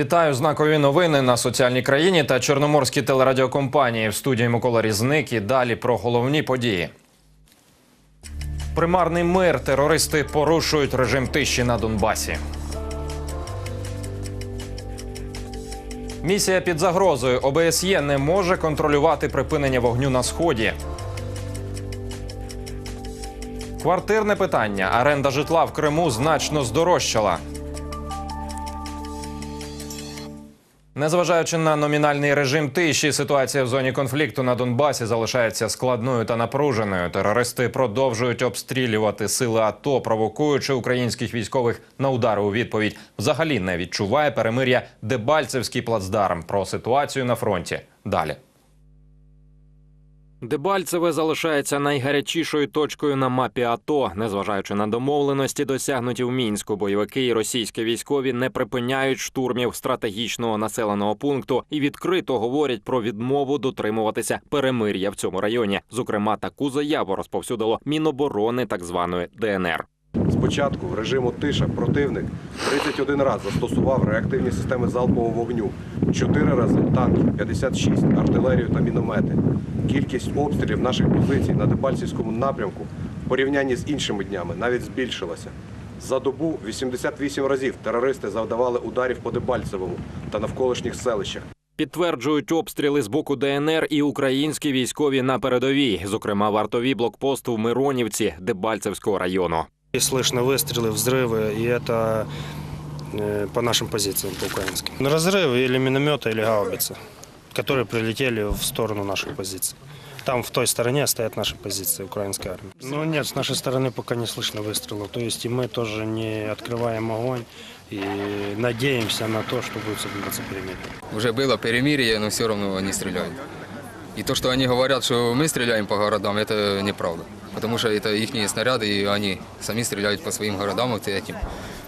Вітаю знакові новини на соціальній країні та чорноморській телерадіокомпанії в студії Микола Різник. І далі про головні події. Примарний мир. Терористи порушують режим тиші на Донбасі. Місія під загрозою ОБСЄ не може контролювати припинення вогню на сході. Квартирне питання. Оренда житла в Криму значно здорожчала. Незважаючи на номінальний режим тиші, ситуація в зоні конфлікту на Донбасі залишається складною та напруженою. Терористи продовжують обстрілювати сили АТО, провокуючи українських військових на удари у відповідь. Взагалі не відчуває перемир'я Дебальцевський плацдарм. Про ситуацію на фронті далі. Дебальцеве залишається найгарячішою точкою на мапі АТО. Незважаючи на домовленості, досягнуті в мінську, бойовики і російські військові не припиняють штурмів стратегічного населеного пункту і відкрито говорять про відмову дотримуватися перемир'я в цьому районі. Зокрема, таку заяву розповсюдило Міноборони так званої ДНР. Спочатку режиму тиша противник 31 раз застосував реактивні системи залпового вогню, 4 рази танки, 56, артилерію та міномети. Кількість обстрілів наших позицій на Дебальцівському напрямку в порівнянні з іншими днями навіть збільшилася. За добу 88 разів терористи завдавали ударів по Дебальцевому та навколишніх селищах. Підтверджують обстріли з боку ДНР і українські військові на передовій, зокрема вартові блокпосту в Миронівці Дебальцевського району. И слышно выстрелы, взрывы, и это э, по нашим позициям, по украинским. Разрывы или миномета, или гаубицы, которые прилетели в сторону наших позиций. Там в той стороне стоят наши позиции украинской армии. Ну нет, с нашей стороны пока не слышно выстрелов. То есть и мы тоже не открываем огонь и надеемся на то, что будет соблюдаться перемирие. Уже было перемирие, но все равно они стреляют. И то, что они говорят, что мы стреляем по городам, это неправда. Потому что это их снаряды, и они сами стреляют по своим городам вот этим.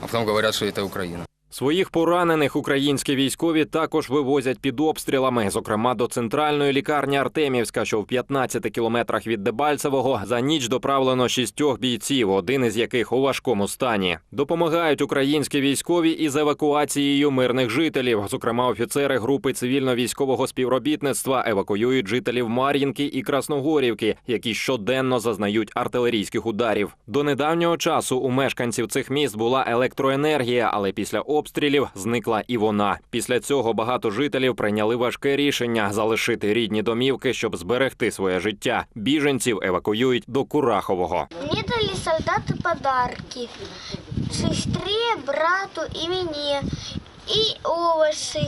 А потом говорят, что это Украина. Своїх поранених українські військові також вивозять під обстрілами, зокрема до центральної лікарні Артемівська, що в 15 кілометрах від Дебальцевого. За ніч доправлено шістьох бійців, один із яких у важкому стані. Допомагають українські військові із евакуацією мирних жителів. Зокрема, офіцери групи цивільно-військового співробітництва евакуюють жителів Мар'їнки і Красногорівки, які щоденно зазнають артилерійських ударів. До недавнього часу у мешканців цих міст була електроенергія, але після обстрілів зникла і вона. Після цього багато жителів прийняли важке рішення залишити рідні домівки, щоб зберегти своє життя. Біженців евакуюють до Курахового. Мне дали солдаты подарки. Сестре, брату и мне. И овощи.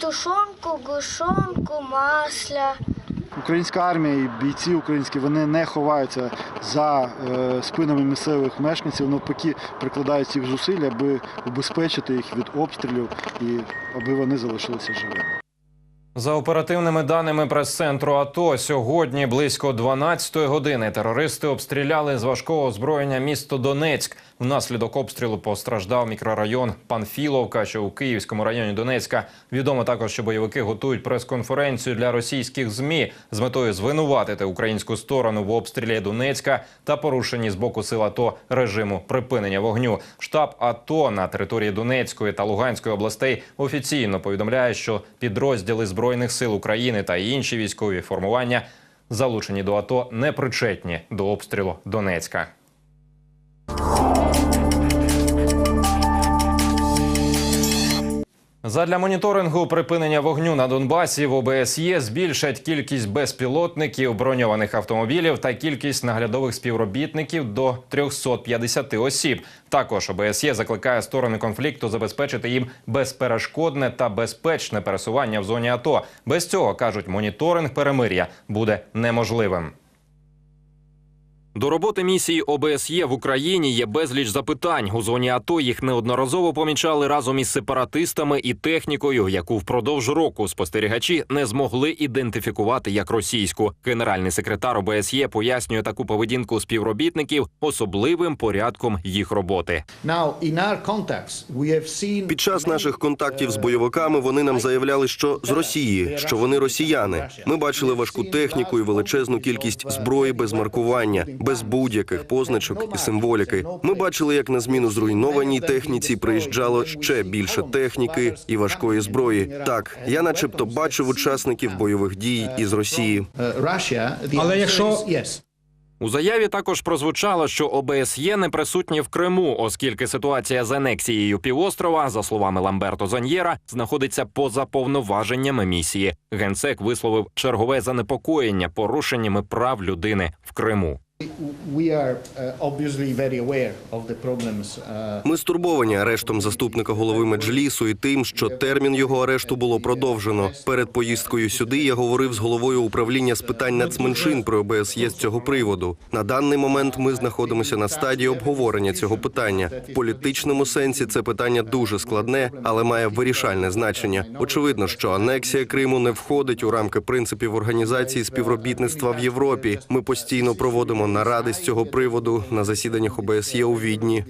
Тушонку, гушонку, масло. Українська армія і бійці українські вони не ховаються за е, спинами місцевих мешканців, навпаки, прикладають всіх зусиль, аби убезпечити їх від обстрілів і аби вони залишилися живими. За оперативними даними прес-центру АТО, сьогодні близько 12-ї години терористи обстріляли з важкого озброєння місто Донецьк. Внаслідок обстрілу постраждав мікрорайон Панфіловка, що у Київському районі Донецька. Відомо також, що бойовики готують прес-конференцію для російських змі з метою звинуватити українську сторону в обстрілі Донецька та порушенні з боку сил АТО режиму припинення вогню. Штаб АТО на території Донецької та Луганської областей офіційно повідомляє, що підрозділи збройних сил України та інші військові формування залучені до АТО не причетні до обстрілу Донецька. Задля моніторингу припинення вогню на Донбасі в ОБСЄ збільшать кількість безпілотників, броньованих автомобілів та кількість наглядових співробітників до 350 осіб. Також ОБСЄ закликає сторони конфлікту забезпечити їм безперешкодне та безпечне пересування в зоні АТО. Без цього кажуть, моніторинг перемир'я буде неможливим. До роботи місії ОБСЄ в Україні є безліч запитань. У зоні АТО їх неодноразово помічали разом із сепаратистами і технікою, яку впродовж року спостерігачі не змогли ідентифікувати як російську. Генеральний секретар ОБСЄ пояснює таку поведінку співробітників особливим порядком їх роботи. Під час наших контактів з бойовиками вони нам заявляли, що з Росії, що вони росіяни. Ми бачили важку техніку і величезну кількість зброї без маркування. Без будь-яких позначок і символіки. Ми бачили, як на зміну зруйнованій техніці приїжджало ще більше техніки і важкої зброї. Так, я, начебто, бачив учасників бойових дій із Росії. Але якщо У заяві також прозвучало, що ОБСЄ не присутні в Криму, оскільки ситуація з анексією півострова, за словами Ламберто Заньєра, знаходиться поза повноваженнями місії. Генсек висловив чергове занепокоєння порушеннями прав людини в Криму. Ми стурбовані арештом заступника голови меджлісу і тим, що термін його арешту було продовжено. Перед поїздкою сюди я говорив з головою управління з питань нацменшин при ОБСЄ з цього приводу. На даний момент ми знаходимося на стадії обговорення цього питання. В політичному сенсі це питання дуже складне, але має вирішальне значення. Очевидно, що анексія Криму не входить у рамки принципів організації співробітництва в Європі. Ми постійно проводимо наради з цього приводу на засіданнях ОБСЄ у Відні.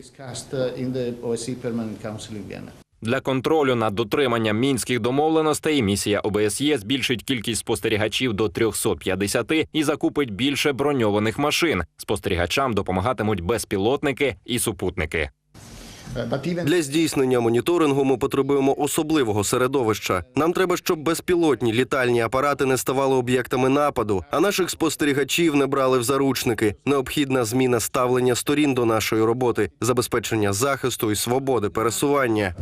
Для контролю над дотриманням мінських домовленостей місія ОБСЄ збільшить кількість спостерігачів до 350 і закупить більше броньованих машин. Спостерігачам допомагатимуть безпілотники і супутники. Uh, Для здійснення моніторингу ми потребуємо особливого середовища. Нам треба, щоб безпілотні літальні апарати не ставали об'єктами нападу, а наших спостерігачів не брали в заручники. Необхідна зміна ставлення сторін до нашої роботи, забезпечення захисту і свободи пересування.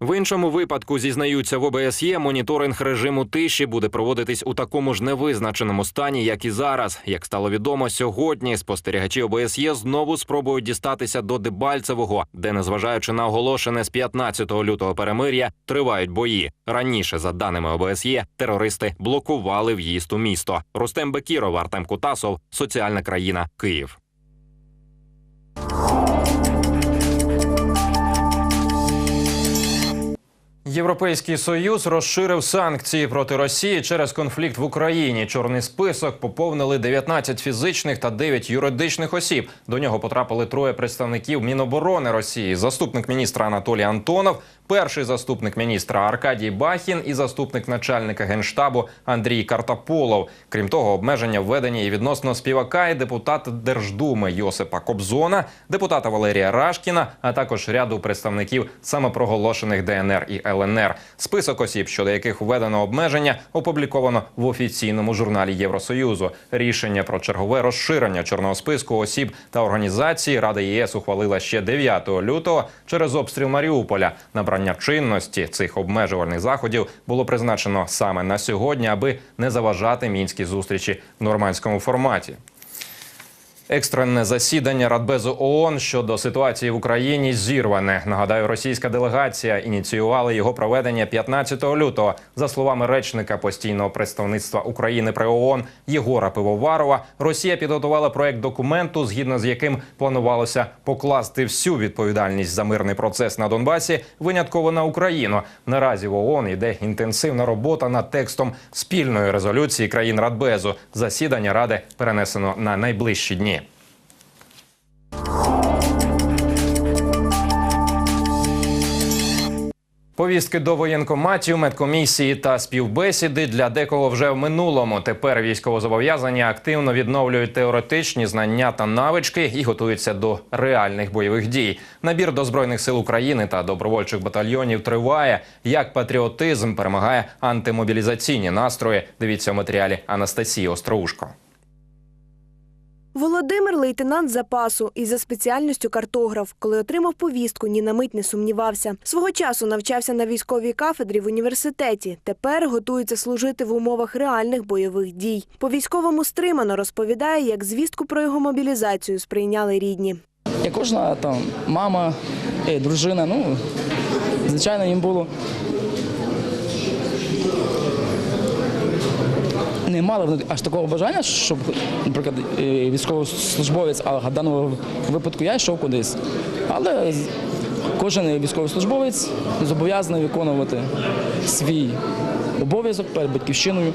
В іншому випадку зізнаються в ОБСЄ, моніторинг режиму тиші буде проводитись у такому ж невизначеному стані, як і зараз. Як стало відомо, сьогодні спостерігачі ОБСЄ знову спробують дістатися до Дебальцевого, де, незважаючи на оголошене з 15 лютого перемир'я, тривають бої. Раніше, за даними ОБСЄ, терористи блокували в'їзд у місто. Рустем Бекіров, Артем Кутасов, соціальна країна, Київ. Європейський союз розширив санкції проти Росії через конфлікт в Україні. Чорний список поповнили 19 фізичних та 9 юридичних осіб. До нього потрапили троє представників Міноборони Росії: заступник міністра Анатолій Антонов, перший заступник міністра Аркадій Бахін і заступник начальника генштабу Андрій Картаполов. Крім того, обмеження введені і відносно співака і депутата Держдуми Йосипа Кобзона, депутата Валерія Рашкіна, а також ряду представників самопроголошених ДНР і ЛНР. Список осіб, щодо яких введено обмеження, опубліковано в офіційному журналі Євросоюзу. Рішення про чергове розширення чорного списку осіб та організацій Рада ЄС ухвалила ще 9 лютого через обстріл Маріуполя. Набрання чинності цих обмежувальних заходів було призначено саме на сьогодні, аби не заважати мінській зустрічі в нормандському форматі. Екстрене засідання Радбезу ООН щодо ситуації в Україні зірване. Нагадаю, російська делегація ініціювала його проведення 15 лютого. За словами речника постійного представництва України при ООН Єгора Пивоварова, Росія підготувала проект документу, згідно з яким планувалося покласти всю відповідальність за мирний процес на Донбасі винятково на Україну. Наразі в ООН йде інтенсивна робота над текстом спільної резолюції країн Радбезу. Засідання ради перенесено на найближчі дні. Повістки до воєнкоматів, медкомісії та співбесіди для декого вже в минулому. Тепер військовозобов'язані активно відновлюють теоретичні знання та навички і готуються до реальних бойових дій. Набір до збройних сил України та добровольчих батальйонів триває. Як патріотизм перемагає антимобілізаційні настрої. Дивіться в матеріалі Анастасії Остроушко. Володимир лейтенант запасу і за спеціальністю картограф. Коли отримав повістку, ні на мить не сумнівався. Свого часу навчався на військовій кафедрі в університеті. Тепер готується служити в умовах реальних бойових дій. По військовому стримано розповідає, як звістку про його мобілізацію сприйняли рідні. Як кожна там мама, дружина, ну звичайно, їм було. Не мали аж такого бажання, щоб, наприклад, е, військовослужбовець, а в даному випадку я йшов кудись. Але кожен військовослужбовець зобов'язаний виконувати свій обов'язок перед батьківщиною.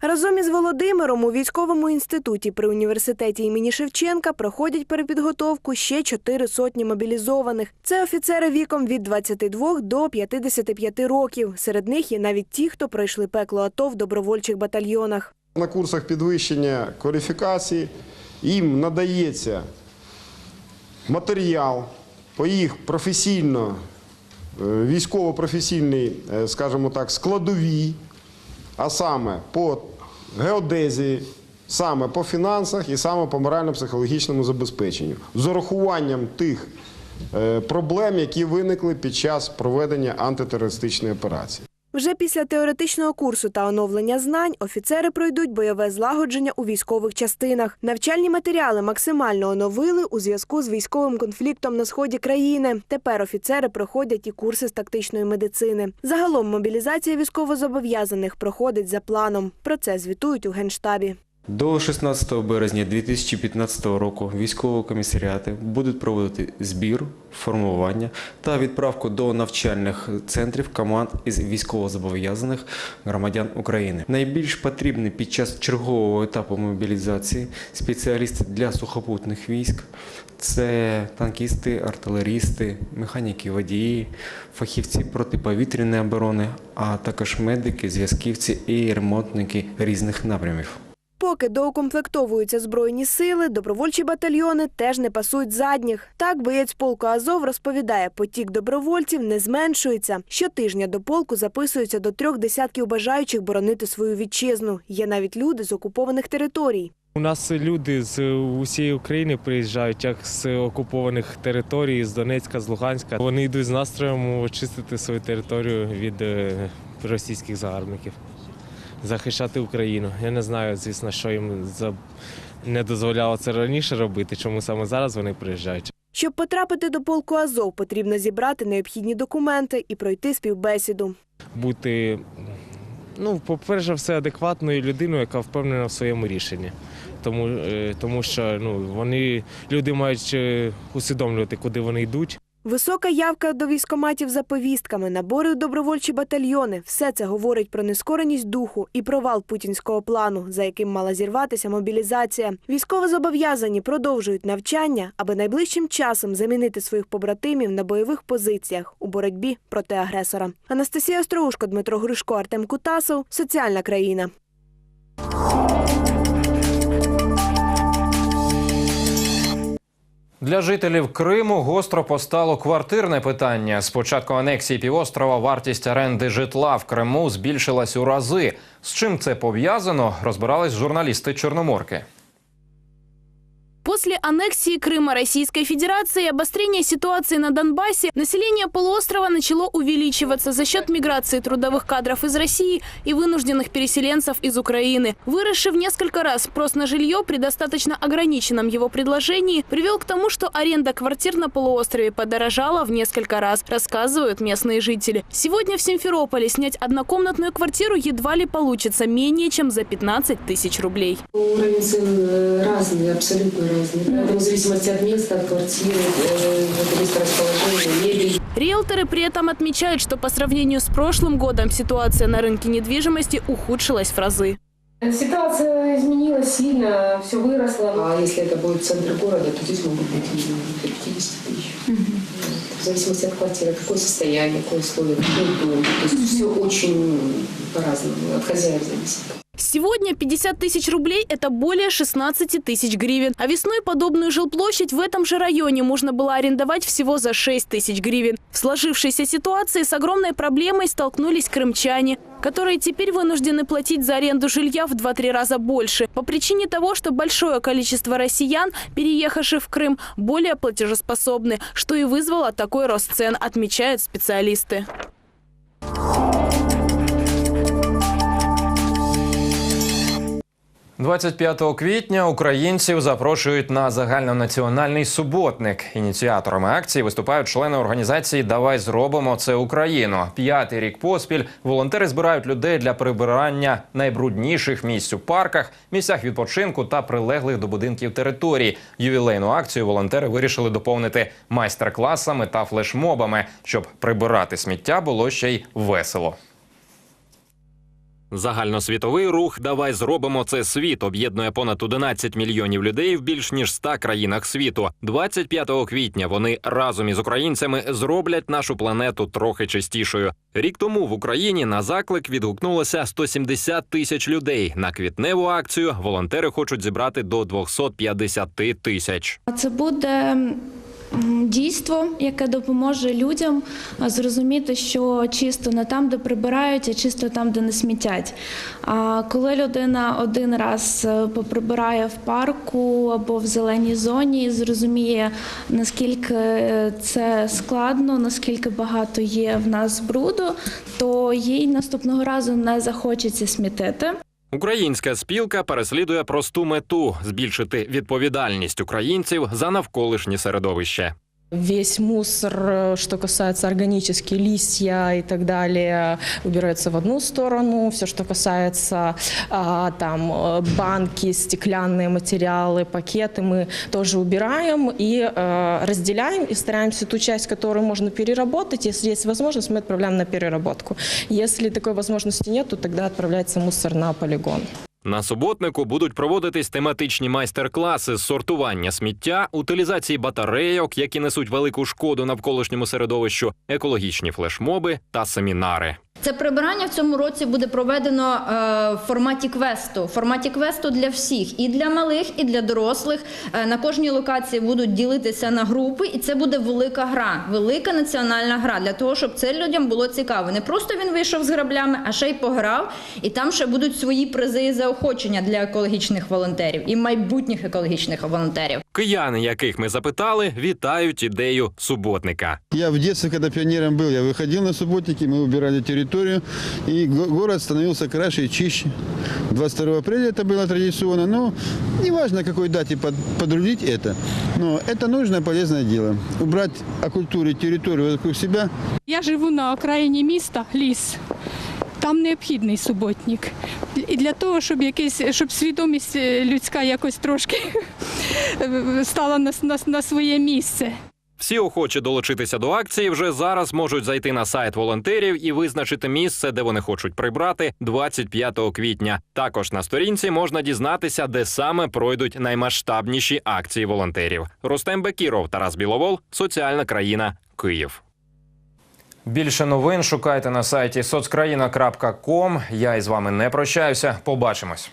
Разом із Володимиром у військовому інституті при університеті імені Шевченка проходять перепідготовку ще чотири сотні мобілізованих. Це офіцери віком від 22 до 55 років. Серед них є навіть ті, хто пройшли пекло АТО в добровольчих батальйонах. На курсах підвищення кваліфікації їм надається матеріал по їх професійно, е, військово-професійній, е, скажімо так, складовій, а саме по геодезії, саме по фінансах і саме по морально-психологічному забезпеченню, з урахуванням тих е, проблем, які виникли під час проведення антитерористичної операції. Вже після теоретичного курсу та оновлення знань офіцери пройдуть бойове злагодження у військових частинах. Навчальні матеріали максимально оновили у зв'язку з військовим конфліктом на сході країни. Тепер офіцери проходять і курси з тактичної медицини. Загалом мобілізація військовозобов'язаних проходить за планом. Про це звітують у генштабі. До 16 березня 2015 року військові комісаріати будуть проводити збір, формування та відправку до навчальних центрів команд із військовозобов'язаних громадян України. Найбільш потрібні під час чергового етапу мобілізації спеціалісти для сухопутних військ. Це танкісти, артилерісти, механіки, водії, фахівці протиповітряної оборони, а також медики, зв'язківці і ремонтники різних напрямів. Поки доукомплектовуються збройні сили, добровольчі батальйони теж не пасують задніх. Так боєць полку Азов розповідає, потік добровольців не зменшується. Щотижня до полку записуються до трьох десятків бажаючих боронити свою вітчизну. Є навіть люди з окупованих територій. У нас люди з усієї України приїжджають, як з окупованих територій, з Донецька, з Луганська. Вони йдуть з настроєм очистити свою територію від е, російських загарбників, захищати Україну. Я не знаю, звісно, що їм не дозволяло це раніше робити, чому саме зараз вони приїжджають. Щоб потрапити до полку Азов, потрібно зібрати необхідні документи і пройти співбесіду. Бути, ну, по-перше, все адекватною людиною, яка впевнена в своєму рішенні. Тому, е, тому що ну, вони, люди мають е, усвідомлювати, куди вони йдуть. Висока явка до військоматів за повістками, набори у добровольчі батальйони – все це говорить про нескореність духу і провал путінського плану, за яким мала зірватися мобілізація. Військовозобов'язані продовжують навчання, аби найближчим часом замінити своїх побратимів на бойових позиціях у боротьбі проти агресора. Анастасія Остроушко, Дмитро Гришко, Артем Кутасов. Соціальна країна. Для жителів Криму гостро постало квартирне питання. З початку анексії півострова вартість оренди житла в Криму збільшилась у рази. З чим це пов'язано, розбирались журналісти Чорноморки. После аннексии Крыма Российской Федерации и обострения ситуации на Донбассе население полуострова начало увеличиваться за счет миграции трудовых кадров из России и вынужденных переселенцев из Украины. Выросший в несколько раз спрос на жилье при достаточно ограниченном его предложении привел к тому, что аренда квартир на полуострове подорожала в несколько раз, рассказывают местные жители. Сегодня в Симферополе снять однокомнатную квартиру едва ли получится менее чем за 15 тысяч рублей. Уровень цен э, разный, абсолютно разный. Поэтому в зависимости от места, от квартиры, э, от места расположения, мебель. Риэлторы при этом отмечают, что по сравнению с прошлым годом ситуация на рынке недвижимости ухудшилась в разы. Ситуация изменилась сильно, все выросло. А если это будет центр города, то здесь могут быть и до 50 тысяч. В зависимости от квартиры, какое состояние, какое условие, какой дом. То есть все очень по-разному, от хозяев зависит. Сегодня 50 тысяч рублей – это более 16 тысяч гривен. А весной подобную жилплощадь в этом же районе можно было арендовать всего за 6 тысяч гривен. В сложившейся ситуации с огромной проблемой столкнулись крымчане, которые теперь вынуждены платить за аренду жилья в 2-3 раза больше по причине того, что большое количество россиян, переехавших в Крым, более платежеспособны, что и вызвало такой рост цен, отмечают специалисты. – 25 квітня українців запрошують на загальнонаціональний суботник. Ініціаторами акції виступають члени організації Давай зробимо це Україну. П'ятий рік поспіль волонтери збирають людей для прибирання найбрудніших місць у парках, місцях відпочинку та прилеглих до будинків територій. Ювілейну акцію волонтери вирішили доповнити майстер-класами та флешмобами, щоб прибирати сміття було ще й весело. Загальносвітовий рух Давай зробимо це світ об'єднує понад 11 мільйонів людей в більш ніж 100 країнах світу. 25 квітня вони разом із українцями зроблять нашу планету трохи чистішою. Рік тому в Україні на заклик відгукнулося 170 тисяч людей. На квітневу акцію волонтери хочуть зібрати до 250 тисяч. Це буде дійство, яке допоможе людям зрозуміти, що чисто не там, де прибирають, а чисто там, де не смітять. А коли людина один раз е, поприбирає в парку або в зеленій зоні, зрозуміє, наскільки це складно, наскільки багато є в нас бруду, то їй наступного разу не захочеться смітити. Українська спілка переслідує просту мету збільшити відповідальність українців за навколишнє середовище. Весь мусор, э, что касается органические листья и так далее, убирается в одну сторону. Все, что касается а, там э, банки, стеклянные материалы, пакеты, мы тоже убираем и э, разделяем и стараемся ту часть, которую можно переработать. Если есть возможность, мы отправляем на переработку. Если такой возможности нет, то тогда отправляется мусор на полигон. На суботнику будуть проводитись тематичні майстер-класи з сортування сміття, утилізації батарейок, які несуть велику шкоду навколишньому середовищу, екологічні флешмоби та семінари. Це прибирання в цьому році буде проведено е, в форматі квесту. В форматі квесту для всіх, і для малих, і для дорослих. Е, на кожній локації будуть ділитися на групи, і це буде велика гра, велика національна гра для того, щоб це людям було цікаво. Не просто він вийшов з граблями, а ще й пограв. І там ще будуть свої призи і заохочення для екологічних волонтерів і майбутніх екологічних волонтерів. Кияни, яких ми запитали, вітають ідею суботника. Я в детстве, когда пионером был, я выходил на субботники, мы убирали территорию, и го- город становился краше и чище. 22 апреля это было традиционно, но неважно, какой дате под- подрулить это, но это нужное, полезное дело. Убрать, окультурить территорию вокруг себя Я живу на окраїні міста, ліс. Там необхідний суботник. І для того, щоб якийсь, щоб свідомість е, людська якось трошки стала на, на, на своє місце. Всі охочі долучитися до акції вже зараз можуть зайти на сайт волонтерів і визначити місце, де вони хочуть прибрати 25 квітня. Також на сторінці можна дізнатися, де саме пройдуть наймасштабніші акції волонтерів. Рустем Бекіров, Тарас Біловол, соціальна країна, Київ. Більше новин шукайте на сайті соцкраїна.ком. Я із вами не прощаюся. Побачимось.